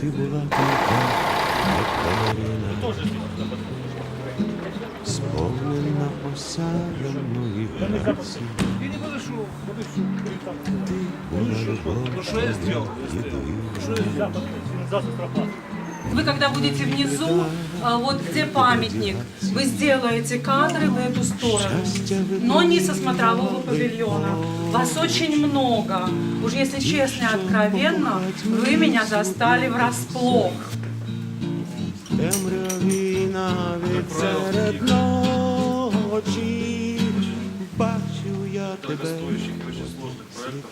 ти була тільки, як балерина, сповнена осяяної праці. Я не подышу, подышу. Ти була любов, Ну что я сделал? Что я сделал? Завтра пропал. Вы когда будете внизу, а, вот где памятник, вы сделаете кадры в эту сторону, но не со смотрового павильона. Вас очень много. Уж если честно и откровенно, вы меня застали врасплох. темряві навіть серед ночі. дорогостоящих и очень сложных проектов.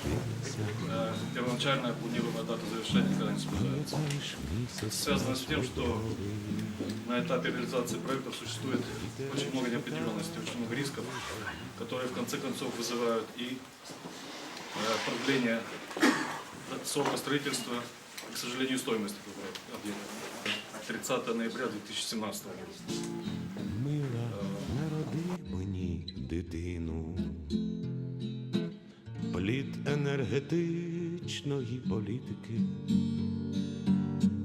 Э, Первоначальная планируемая дата завершения никогда не соблюдается. Связано с тем, что на этапе реализации проектов существует очень много неопределенностей, очень много рисков, которые в конце концов вызывают и э, продление срока строительства, и, к сожалению, стоимости этого объекта. 30 ноября 2017 года. Мені дитину, плід енергетичної політики.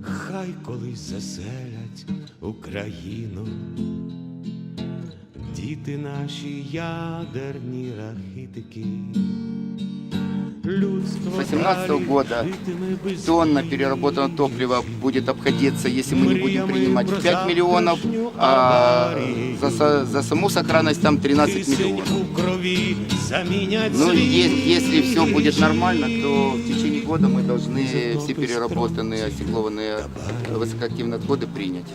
Хай колись заселять Україну, діти наші ядерні рахітики. Людство 18 далі года житиме без тонна війни. переработанного топлива будет обходиться, если мы не будем Мріями принимать про 5 миллионов, завтрашню а аварію. за, со- за саму сохранность там 13 Кисень миллионов. у крові замінять Ну, світ. е- если все будет нормально, то в течение года мы должны все переработанные, остеклованные высокоактивные отходы принять.